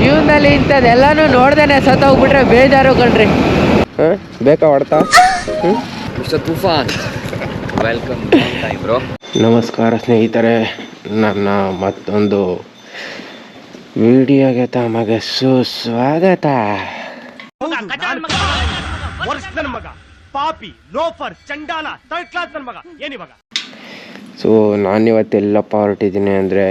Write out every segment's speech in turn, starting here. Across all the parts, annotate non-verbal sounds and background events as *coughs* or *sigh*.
ಜೀವನದಲ್ಲಿ ಇಂಥದ್ದೆಲ್ಲಾನು ನೋಡ್ದೇನೆ ಸತ್ತೋಗ್ಬಿಟ್ರೆ ಬೇಜಾರು ಕಣ್ರಿ ಹಾಂ? ಬೇಕಾ ಹೊಡ್ತಾ? Mister Toofan welcome time bro. ನಮಸ್ಕಾರ ಸ್ನೇಹಿತರೆ ನನ್ನ ಮತ್ತೊಂದು ವಿಡಿಯೋಗೆ ತಮಗೆ ಸುಸ್ವಾಗತ. ಮಗ. ಪಾಪಿ ಲೋಫರ್ ಚಂಡಾಲ ಥರ್ಡ್ ಕ್ಲಾಸ್ ನನ್ನ ಮಗ. ಏನಿವಾಗ ಸೊ ನಾನಿವತ್ತೆಲ್ಲಪ್ಪ ಹೊರಟಿದ್ದೀನಿ ಅಂದರೆ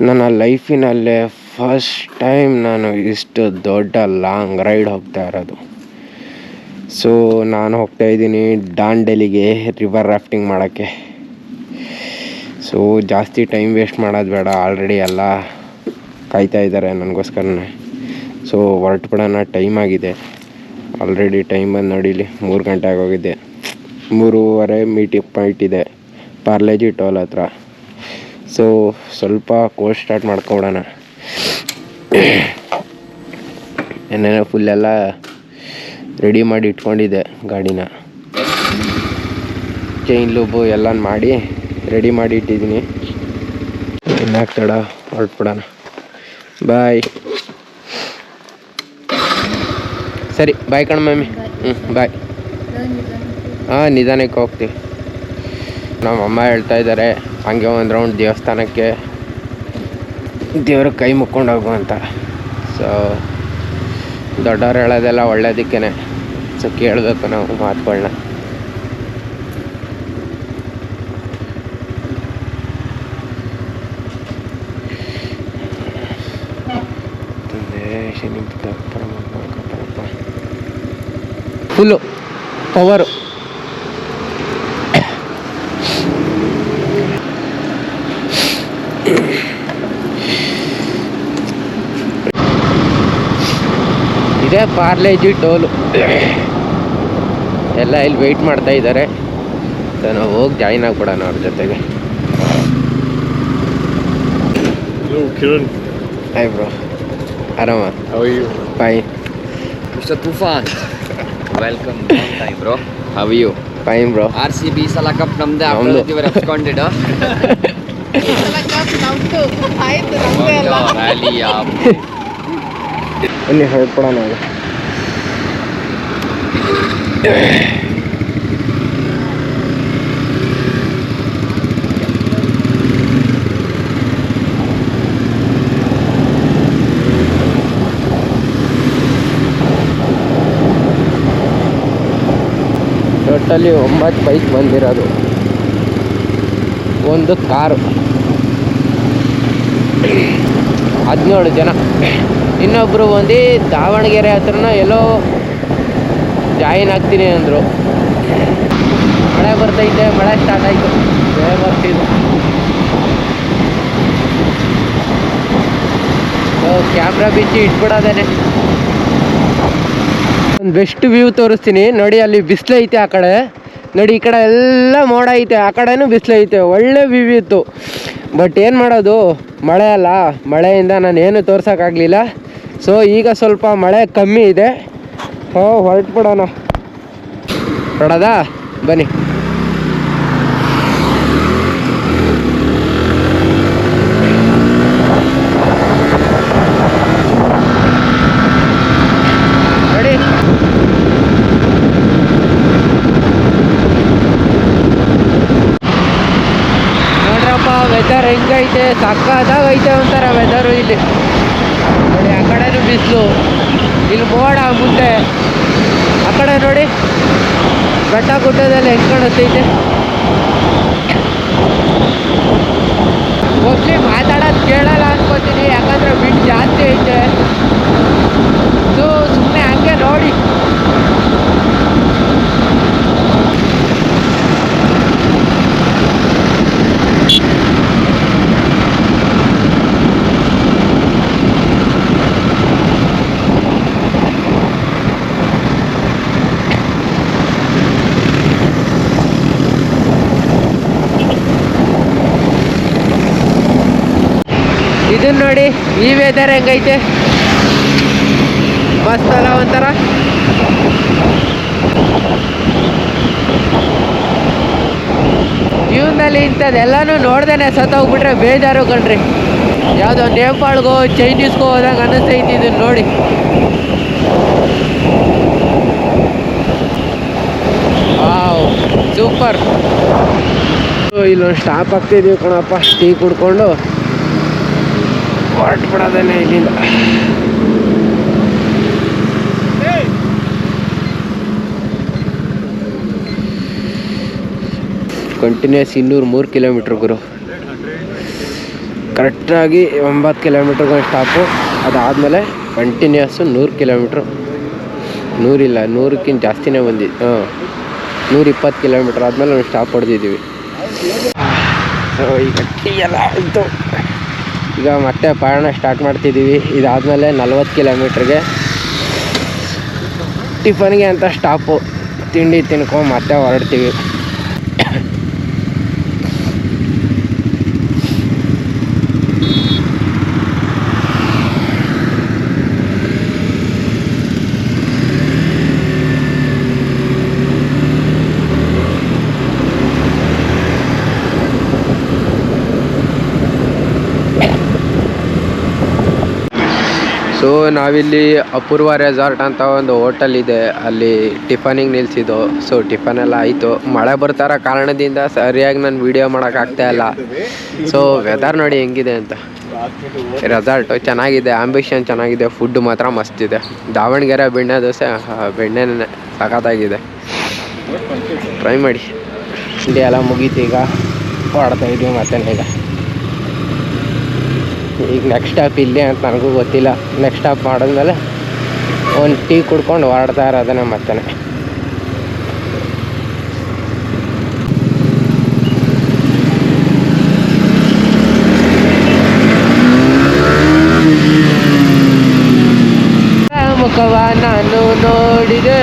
ನನ್ನ ಲೈಫಿನಲ್ಲೇ ಫಸ್ಟ್ ಟೈಮ್ ನಾನು ಇಷ್ಟು ದೊಡ್ಡ ಲಾಂಗ್ ರೈಡ್ ಹೋಗ್ತಾ ಇರೋದು. ಸೊ ನಾನು ಹೋಗ್ತಾ ಇದ್ದೀನಿ ದಾಂಡೆಲಿಗೆ ರಿವರ್ ರಾಫ್ಟಿಂಗ್ ಮಾಡೋಕ್ಕೆ. ಸೊ ಜಾಸ್ತಿ ಟೈಮ್ ವೇಸ್ಟ್ ಮಾಡೋದು ಬೇಡ ಆಲ್ರೆಡಿ ಎಲ್ಲ ಕಾಯ್ತಾ ಇದ್ದಾರೆ ನನಗೋಸ್ಕರನೇ. ಸೊ ಹೊರಟ್ಬಿಡೋಣ ಟೈಮ್ ಆಗಿದೆ. ಆಲ್ರೆಡಿ ಟೈಮ್ ಬಂದು ನೋಡಿಲಿ ಮೂರು ಗಂಟೆ ಆಗೋಗಿದ್ದೆ ಮೂರುವರೆ ಮೀಟಿಂಗ್ ಪಾಯಿಂಟ್ ಇದೆ ಪಾರ್ಲೇಜಿ ಟೋಲ್ ಹತ್ರ. ಸೊ ಸ್ವಲ್ಪ ಕೋರ್ಸ್ ಸ್ಟಾರ್ಟ್ ಮಾಡ್ಕೊಬಿಡೋಣ. *coughs* ಏನೇನೋ ಫುಲ್ಲೆಲ್ಲ ರೆಡಿ ಮಾಡಿ ಇಟ್ಕೊಂಡಿದ್ದೆ ಗಾಡಿನ. ಚೈನ್ ಲೂಬು ಎಲ್ಲ ಮಾಡಿ ರೆಡಿ ಮಾಡಿ ಇಟ್ಟಿದ್ದೀನಿ. ಇನ್ನಾಕ್ ತಡ, ಹೊರಟ್ಬಿಡೋಣ. ಬಾಯ್ ಸರಿ ಬಾಯ್ ಕಣ ಮಮ್ಮಿ ಹ್ಞೂ ಬಾಯ್ ಹಾಂ, ನಿಧಾನಕ್ಕೆ ಹೋಗ್ತೀವಿ. ನಮ್ಮಮ್ಮ ಹೇಳ್ತಾ ಇದ್ದಾರೆ ಹಂಗೆ ಒಂದು ರೌಂಡ್ ದೇವಸ್ಥಾನಕ್ಕೆ ದೇವ್ರ ಕೈ ಮುಕ್ಕೊಂಡು ಹೋಗು ಅಂತ. ಸೊ ದೊಡ್ಡವ್ರು ಹೇಳೋದೆಲ್ಲ ಒಳ್ಳೇದಕ್ಕೇ ಸೊ ಕೇಳಬೇಕು ನಾವು ಮಾತುಗಳನ್ನ ಫುಲ್ಲು ಪವರು ಇದೇ ಪಾರ್ಲೇಜಿ ಟೋಲು. ಎಲ್ಲ ಇಲ್ಲಿ ವೆಯ್ಟ್ ಮಾಡ್ತಾ ಇದ್ದಾರೆ. ಸೊ ನಾವು ಹೋಗಿ ಜಾಯಿನ್ ಆಗ್ಬಿಡೋಣ ಅವ್ರ ಜೊತೆಗೆ. ಕಿರಣ್. ಹಾಯ್ ಬ್ರೋ ಆರಾಮ? Fine mister Toofan welcome time bro how you fine bro R C B ಸಲ ಕಪ್ ನಮ್ದೇ ಎಪ್ಸ್ಕೊಂಡಿಡು *laughs* ನಮ್ದು. ಆಯ್ತು ನಮ್ದು ಎಲ್ಲ ರ್ಯಾಲಿ ಬನ್ನಿ ಈಗ? ಟೋಟಲಿ ಒಂಬತ್ತು ಬೈಕ್ ಬಂದಿರೋದು. ಒಂದು ಕಾರು. ಹದಿನೇಳು ಜನ. ಇನ್ನೊಬ್ಬರು ಬಂದು ದಾವಣಗೆರೆ ಹತ್ರ ಎಲ್ಲೋ ಜಾಯಿನ್ ಆಗ್ತೀನಿ ಅಂದರು. ಮಳೆ ಬರ್ತೈತೆ, ಮಳೆ ಸ್ಟಾರ್ಟ್ ಆಯಿತು. ಮಳೆ ಬರ್ತಿದ್ರು ಕ್ಯಾಮ್ರಾ ಬಿಚ್ಚಿ ಇಟ್ಬಿಡೋದೇನೆ. ಒಂದು ಬೆಸ್ಟ್ ವ್ಯೂ ತೋರಿಸ್ತೀನಿ. ನೋಡಿ ಅಲ್ಲಿ ಬಿಸಿಲು ಐತೆ ಆ ಕಡೆ. ನೋಡಿ, ಈ ಕಡೆ ಎಲ್ಲ ಮೋಡ ಐತೆ, ಆ ಕಡೆನೂ ಬಿಸಿಲು ಐತೆ, ಒಳ್ಳೆ ವ್ಯೂ ಇತ್ತು. ಬಟ್ ಏನು ಮಾಡೋದು, ಮಳೆ ಅಲ್ಲ, ಮಳೆಯಿಂದ ನಾನು ಏನು ತೋರ್ಸೋಕ್ಕಾಗಲಿಲ್ಲ ಸೊ ಈಗ ಸ್ವಲ್ಪ ಮಳೆ ಕಮ್ಮಿ ಇದೆ. ಹೋ ಹೊರಟ್ಬಿಡೋಣ. ನೋಡೋದಾ ಬನ್ನಿ ನೋಡಿ ನೋಡ್ರಪ್ಪ ವೆದರ್ ಹೆಂಗೈತೆ? ಸಕ್ಕದಾಗ ಐತೆ ಒಂಥರ ವೆದರು ಇಲ್ಲಿ. ನೋಡಿ, ಆ ಕಡೆನೂ ಬಿಸಿಲು. ಇಲ್ಲಿ ಮೋಡ ಮುಂದೆ. ಆ ಕಡೆ ನೋಡಿ, ಬೆಟ್ಟ ಗುಡ್ಡದಲ್ಲಿ ಹೆಂಗೆ ಕಾಣಿಸ್ತೈತೆ ಮೋಸ್ಟ್ಲಿ ಮಾತಾಡೋದು ಕೇಳಲ್ಲ ಅನ್ಕೋತೀನಿ. ಯಾಕಂದ್ರೆ ಬಿಟ್ಟು ಜಾಸ್ತಿ ಐತೆ. ಇದು ಸುಮ್ಮನೆ ಹಂಗೆ ನೋಡಿ ಇದನ್ನ ನೋಡಿ ಈ ವೆದರ್ ಹೆಂಗೈತೆ? ಮಸ್ತ್ ಅಲ್ಲ ಒಂಥರ? ಜೀವನದಲ್ಲಿ ಇಂಥದ್ದೆಲ್ಲಾನು ನೋಡ್ದೇನೆ ಸತ್ತೋಗ್ಬಿಟ್ರೆ ಬೇಜಾರು ಕಣ್ರಿ. ಯಾವುದೋ ನೇಪಾಳ್ಗೋ, ಚೈನೀಸ್ಗೋ ಹೋದಾಗ ಅನ್ನಿಸ್ತೈತಿ ಇದನ್ನು ನೋಡಿ. ಸೂಪರ್. ಇಲ್ಲೊಂದು ಸ್ಟಾಪ್ ಆಗ್ತಿದ್ದೀವಿ ಕಣಪ್ಪ, ಟೀ ಕುಡ್ಕೊಂಡು. ಹೊರಟು ಬಿಡೋದೇನೆ ಇಲ್ಲಿಂದ. ಕಂಟಿನ್ಯೂಸ್ ಇನ್ನೂರು ಮೂರು ಕಿಲೋಮೀಟ್ರ್ ಗುರು. ಕರೆಕ್ಟಾಗಿ ಒಂಬತ್ತು ಕಿಲೋಮೀಟ್ರಿಗೆ ಸ್ಟಾಪು ಅದಾದಮೇಲೆ ಕಂಟಿನ್ಯೂಸು ನೂರು ಕಿಲೋಮೀಟ್ರು ನೂರಿಲ್ಲ ನೂರಕ್ಕಿಂತ ಜಾಸ್ತಿನೇ ಬಂದಿದ್ದು ಹಾಂ. ನೂರ ಇಪ್ಪತ್ತು ಕಿಲೋಮೀಟ್ರ್ ಆದಮೇಲೆ ನಾವು ಸ್ಟಾಪ್ ಹೊಡೆದಿದ್ದೀವಿ. ಸೊ ಈಗ ಟೀ ಎಲ್ಲ ಆಯಿತು. ಈಗ ಮತ್ತೆ ಪಯಣ ಸ್ಟಾರ್ಟ್ ಮಾಡ್ತಿದ್ದೀವಿ. ಇದಾದಮೇಲೆ ನಲ್ವತ್ತು ಕಿಲೋಮೀಟ್ರಿಗೆ ಟಿಫನ್ಗೆ ಅಂತ ಸ್ಟಾಪು ತಿಂಡಿ ತಿನ್ಕೊಂಡು ಮತ್ತೆ ಹೊರಡ್ತೀವಿ. ಸೊ ನಾವಿಲ್ಲಿ ಅಪೂರ್ವ ರೆಸಾರ್ಟ್ ಅಂತ ಒಂದು ಹೋಟೆಲ್ ಇದೆ. ಅಲ್ಲಿ ಟಿಫನಿಗೆ ನಿಲ್ಸಿದ್ದು. ಸೊ ಟಿಫನ್ ಎಲ್ಲ ಆಯಿತು. ಮಳೆ ಬರ್ತಾರ ಕಾರಣದಿಂದ ಸರಿಯಾಗಿ ನಾನು ವಿಡಿಯೋ ಮಾಡೋಕ್ಕಾಗ್ತಾ ಇಲ್ಲ. ಸೊ ವೆದರ್ ನೋಡಿ ಹೆಂಗಿದೆ ಅಂತ. ರೆಸಾರ್ಟು ಚೆನ್ನಾಗಿದೆ. ಆಂಬಿಷನ್ ಚೆನ್ನಾಗಿದೆ. ಫುಡ್ ಮಾತ್ರ ಮಸ್ತ್ ಇದೆ. ದಾವಣಗೆರೆ ಬೆಣ್ಣೆ ದೋಸೆ ಬೆಣ್ಣೆನೇ ಸಖತ್ತಾಗಿದೆ ಟ್ರೈ ಮಾಡಿ. ಇಲ್ಲಿ ಎಲ್ಲ ಮುಗೀತು ಈಗ. ಹೊಡ್ತಾ ಇದೀವಿ ಮತ್ತೆ ಈಗ ನೆಕ್ಸ್ಟ್ ಸ್ಟಾಪ್ ಇಲ್ಲೇ ಅಂತ ನನಗೂ ಗೊತ್ತಿಲ್ಲ. ನೆಕ್ಸ್ಟ್ ಸ್ಟಾಪ್ ಮಾಡಿದ್ಮೇಲೆ ಒಂದು ಟೀ ಕುಡ್ಕೊಂಡು ಹೊರಡ್ತಾ ಇರೋದನ್ನ ಮತ್ತೆ ಮುಖವ ನಾನು ನೋಡಿದೆ.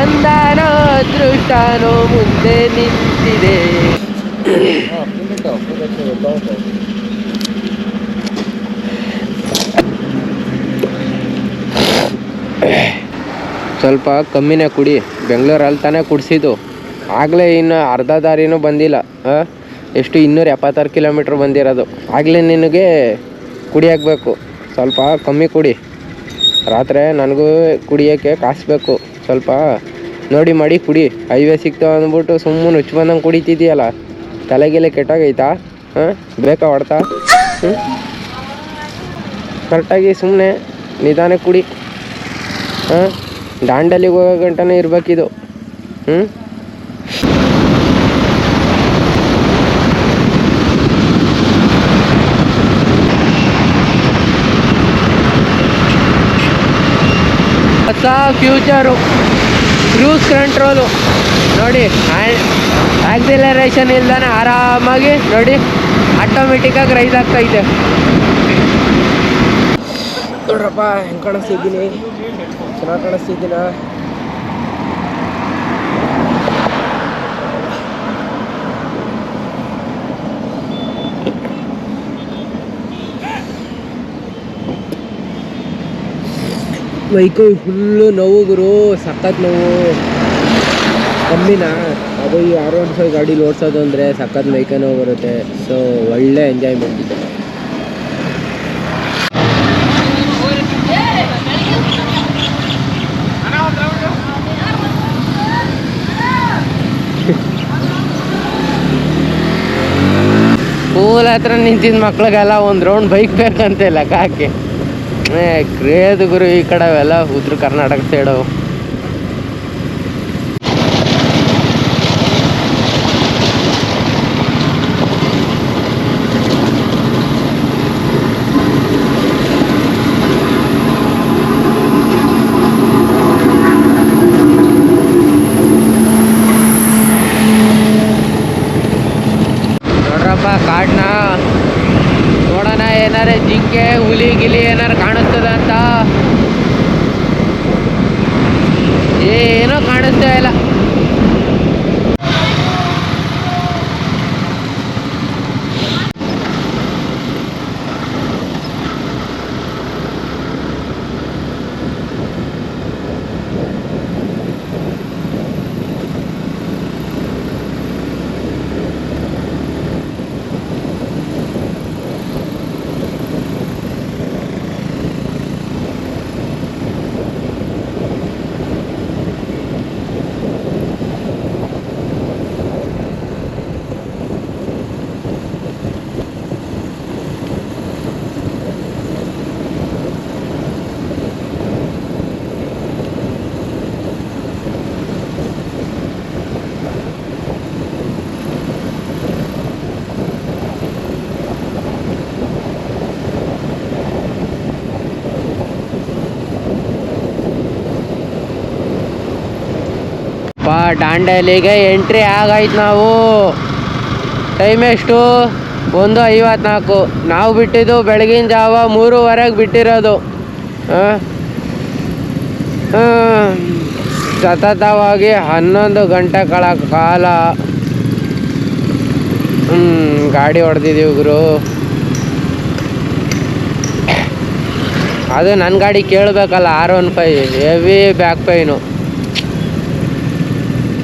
ಅಂದಾನ ಅದೃಷ್ಟನೋ ಮುಂದೆ ನಿಂತಿದೆ. *coughs* ಸ್ವಲ್ಪ ಕಮ್ಮಿನೇ ಕುಡಿ. ಬೆಂಗಳೂರಲ್ಲಿ ತಾನೇ ಕುಡಿಸಿದ್ದು. ಆಗಲೇ ಇನ್ನು ಅರ್ಧ ದಾರಿನೂ ಬಂದಿಲ್ಲ? ಎಷ್ಟು ಇನ್ನೂರ ಎಪ್ಪತ್ತಾರು ಕಿಲೋಮೀಟ್ರ್ ಬಂದಿರೋದು. ಆಗಲೇ ನಿನಗೆ ಕುಡಿಯಾಕಬೇಕು ಸ್ವಲ್ಪ ಕಮ್ಮಿ ಕುಡಿ. ರಾತ್ರಿ ನನಗೂ ಕುಡಿಯೋಕ್ಕೆ ಕಾಸು ಬೇಕು. ಸ್ವಲ್ಪ ನೋಡಿ ಮಾಡಿ ಕುಡಿ. ಹೈವೇ ಸಿಗ್ತಾವೆ ಅಂದ್ಬಿಟ್ಟು ಸುಮ್ಮನೆ ಹುಚ್ಚು ಬಂದಂಗೆ ಕುಡಿತಿದ್ದೀಯಲ್ಲ. ತಲೆಗೆಲೆ ಕೆಟ್ಟಾಗೈತಾ? ಹಾಂ ಬೇಕಾ ಹೊಡ್ತಾ? ಕರೆಕ್ಟಾಗಿ ಸುಮ್ಮನೆ ನಿಧಾನಕ್ಕೆ ಕುಡಿ. ಹಾಂ ದಾಂಡಲಿಗೆ ಹೋಗೋ ಗಂಟನೇ ಇರ್ಬೇಕಿದು. ಹ್ಞೂ ಹೊಸ ಫ್ಯೂಚರು ಕ್ರೂಸ್ ಕಂಟ್ರೋಲು ನೋಡಿ ಆಕ್ಸಿಲರೇಷನ್ ಇಲ್ದಾನೆ ಆರಾಮಾಗಿ ನೋಡಿ ಆಟೋಮೆಟಿಕ್ಕಾಗಿ ರೈಸ್ ಆಗ್ತೈತೆ ನೋಡ್ರಪ್ಪ ಹೆಂಗೆ ಕಾಣಿಸ್ತಿದ್ದೀನಿ? ಚೆನ್ನಾಗಿ ಕಾಣಿಸ್ತಿದ್ದೀನ? ಮೈಕೈ ಫುಲ್ಲು ನೋವು ಗುರು, ಸಖತ್ ನೋವು. ಕಮ್ಮಿನ? ಅದು ಈ ಆರ್ ಒನ್ ಫೈವ್ ಓಡಿಸೋದು ಅಂದರೆ ಸಖತ್ ಮೈಕೈ ನೋವು ಬರುತ್ತೆ. ಸೊ ಒಳ್ಳೆ ಎಂಜಾಯ್ಮೆಂಟ್ ಇದೆ. ಸ್ಕೂಲ್ ಹತ್ರ ನಿಂತಿದ್ದ ಮಕ್ಳಿಗೆಲ್ಲ ಒಂದು ರೌಂಡ್ ಬೈಕ್ ಬೇಕಂತೆ ಲೆಕ್ಕ ಹಾಕಿ ಕ್ರೇಜ್ ಗುರು ಈ ಕಡೆ ಅವೆಲ್ಲ ಉತ್ತರ ಕರ್ನಾಟಕ ಸೈಡು ನೋಡ್ರಪ್ಪ ಕಾಡ್ನ ನೋಡೋಣ ಜಿಂಕೆ ಹುಲಿ ಗಿಲಿ ಏನಾರು ಕಾಣಿಸ್ತದ ಅಂತ? ಏನೋ ಕಾಣಿಸ್ತಾ ಇಲ್ಲ. ನೋಡ್ರಪ್ಪ ದಾಂಡೇಲಿಗೆ ಎಂಟ್ರಿ ಆಗೈತೆ ನಾವು. ಟೈಮ್ ಎಷ್ಟು? ಒಂದು ಐವತ್ನಾಲ್ಕು. ನಾವು ಬಿಟ್ಟಿದ್ದು ಬೆಳಗಿನ ಜಾವ ಮೂರುವರೆಗೆ ಬಿಟ್ಟಿರೋದು. ಸತತವಾಗಿ ಹನ್ನೊಂದು ಗಂಟೆಗಳ ಕಾಲ. ಹ್ಞೂ ಗಾಡಿ ಹೊಡೆದಿದ್ದೀವಿ ಗುರು. ಅದು ನನ್ನ ಗಾಡಿ ಕೇಳಬೇಕಲ್ಲ, R one five heavy back pain.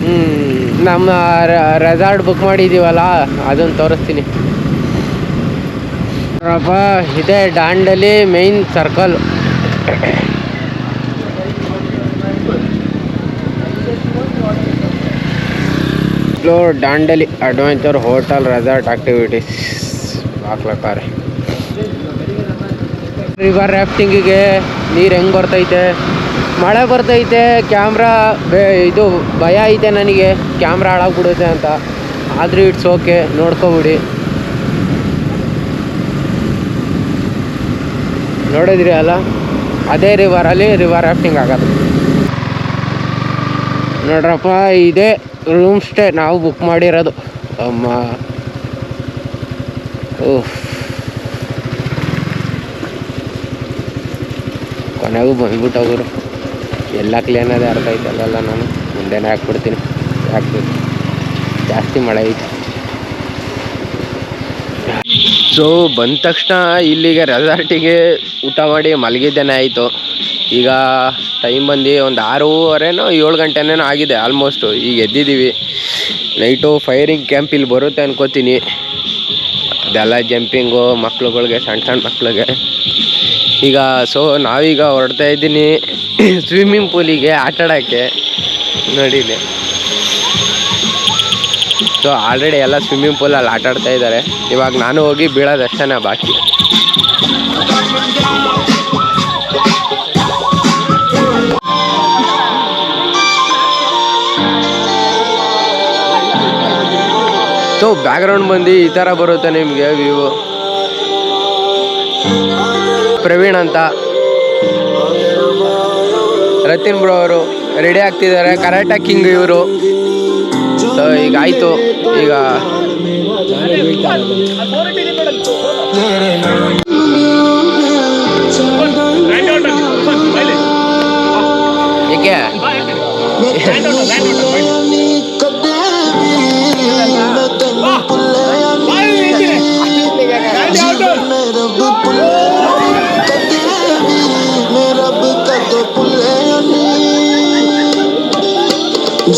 ಹ್ಞೂ ನಮ್ಮ ರೆಸಾರ್ಟ್ ಬುಕ್ ಮಾಡಿದ್ದೀವಲ್ಲ ಅದನ್ನು ತೋರಿಸ್ತೀನಿ. ನೋಡಪ್ಪ ಇದೆ Dandeli main circle Dandeli adventure hotel resort activities ಹಾಕ್ಲಕ್ಕಾರೆ river ರಾಫ್ಟಿಂಗಿಗೆ ನೀರು ಹೆಂಗೆ ಬರ್ತೈತೆ? ಮಳೆ ಬರ್ತೈತೆ ಕ್ಯಾಮ್ರಾ ಬೇ, ಇದು ಭಯ ಐತೆ ನನಗೆ ಕ್ಯಾಮ್ರಾ ಹಾಳಾಗ್ಬಿಡುತ್ತೆ ಅಂತ. ಆದರೂ ಇಟ್ಸ್ ಓಕೆ ನೋಡ್ಕೊಬಿಡಿ. ನೋಡಿದ್ರಿ ಅಲ್ಲ? ಅದೇ ರಿವರಲ್ಲಿ ರಿವರ್ ರಾಫ್ಟಿಂಗ್ ಆಗೋದು. ನೋಡ್ರಪ್ಪ, ಇದೇ ರೂಮ್ ಸ್ಟೇ ನಾವು ಬುಕ್ ಮಾಡಿರೋದು. ಅಮ್ಮ. ಓಹ್ ಕೊನೆಗೂ ಬಂದ್ಬಿಟ್ಟು ಹೋಗೋರು ಎಲ್ಲ ಕ್ಲೀನ್ ಅದೇ ಅರ್ಥ ಅಲ್ಲೆಲ್ಲ ನಾನು ಮುಂದೆನೇ ಹಾಕ್ಬಿಡ್ತೀನಿ. ಹಾಕ್ಬೇಕು. ಜಾಸ್ತಿ ಮಳೆ ಐತೆ. ಸೊ ಬಂದ ತಕ್ಷಣ ಇಲ್ಲಿಗೆ ರೆಸಾರ್ಟಿಗೆ ಊಟ ಮಾಡಿ ಮಲಗಿದ್ದೇನೆ ಆಯಿತು. ಈಗ ಟೈಮ್ ಬಂದು ಒಂದು ಆರೂವರೆನೋ ಏಳು ಗಂಟೆನೇನೋ ಆಗಿದೆ ಆಲ್ಮೋಸ್ಟು ಈಗ ಎದ್ದಿದ್ದೀವಿ. ನೈಟು ಫೈರಿಂಗ್ ಕ್ಯಾಂಪ್ ಇಲ್ಲಿ ಬರುತ್ತೆ ಅನ್ಕೋತೀನಿ. ಅದೆಲ್ಲ ಜಂಪಿಂಗು ಮಕ್ಳುಗಳಿಗೆ, ಸಣ್ಣ ಸಣ್ಣ ಮಕ್ಳಿಗೆ. ಈಗ ಸೊ ನಾವೀಗ ಹೊರಡ್ತಾ ಇದ್ದೀನಿ. ಸ್ವಿಮ್ಮಿಂಗ್ ಪೂಲಿಗೆ ಆಟ ಆಡೋಕ್ಕೆ ನೋಡಿ ಸೊ ಆಲ್ರೆಡಿ ಎಲ್ಲ ಸ್ವಿಮ್ಮಿಂಗ್ ಪೂಲಲ್ಲಿ ಆಟ ಆಡ್ತಾ ಇದ್ದಾರೆ. ಇವಾಗ ನಾನು ಹೋಗಿ ಬೀಳೋದಷ್ಟೇ ಬಾಕಿ. ಸೊ ಬ್ಯಾಕ್ಗ್ರೌಂಡ್ ಬಂದು ಈ ಥರ ಬರುತ್ತೆ ನಿಮಗೆ ವ್ಯೂ ಪ್ರವೀಣ್ ಅಂತ. ರತಿನ್ ಬ್ರೋ ಅವರು ರೆಡಿ ಆಗ್ತಿದ್ದಾರೆ. ಕರಾಟೆ ಕಿಂಗ್ ಇವರು. ಸೊ ಈಗ ಆಯಿತು. ಈಗ ಏಕೆ?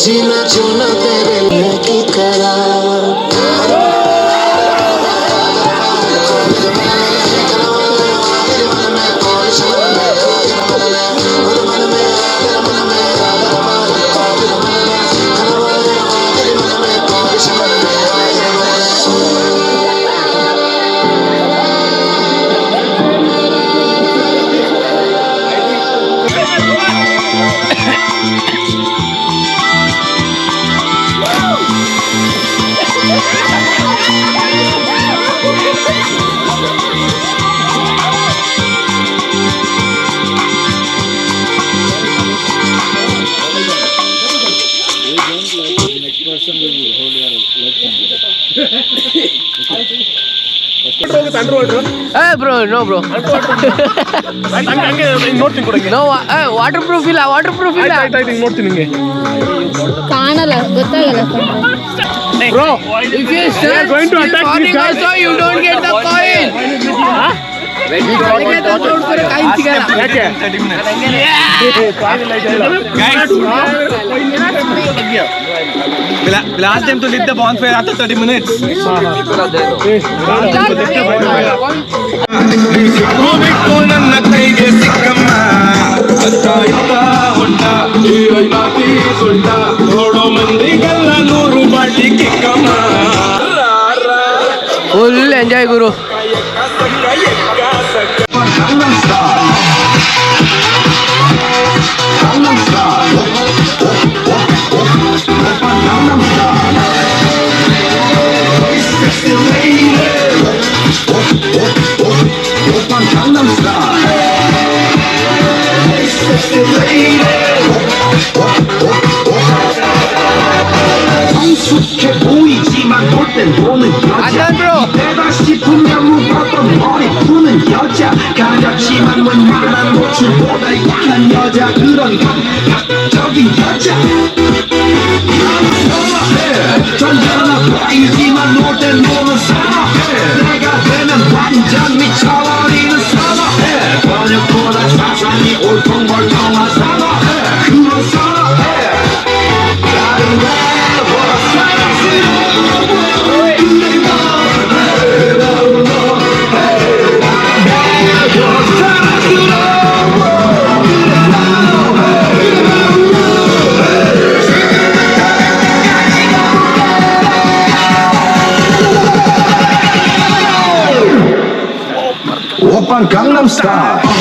ছিল চুনতের মুখি। ಬ್ರೋ ನೋ ಬ್ರೋ ನೋಡ್ತೀನಿ ಕೂಡ ನೋ ವಾಟರ್ ಪ್ರೂಫ್ ಇಲ್ಲ ವಾಟರ್ ಪ್ರೂಫ್ ಇಲ್ಲ ನೋಡ್ತೀನಿ ನಿಂಗೆ ಕಾಣಲ್ಲ ಗೊತ್ತಾಗಲ್ಲ bro if you are going to attack this guy. also you don't get the coin ಬೆಳಗ್ಗೆ ತಂದು ಹುಡ್ಕರು ಕಾಯಿನ್ ಸಿಗಲ್ಲ ಯಾಕೆ Last time to lit the bonfire after 30 minutes. ಬಿಟ್ಟು ನನ್ನ ಕೈಗೆ 강남 스타일 성숙해 보이지만 볼땐 보는 여자. 내가 싶으면 묶었던 머리 푸는 여자. 가볍지만 웬만한 노출보다 약한 여자. 그런 감각적인 여자. 전전하 보이지만 놀땐 노는 사람 내가 되면 완전 미쳐버리는 저녁보다 좌상이 올컹멀컹 stop. stop.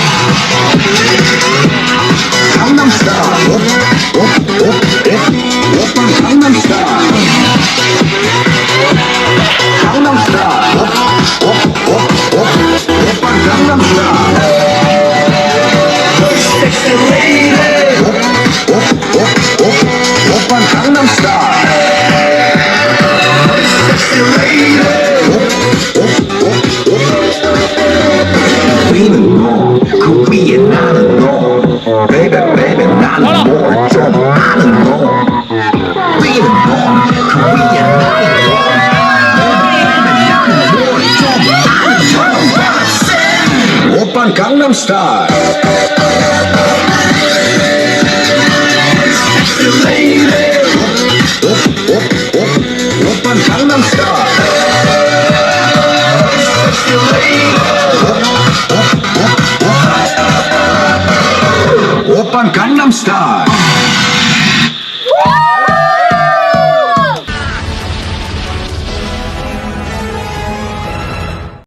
stars. Open Gangnam Style.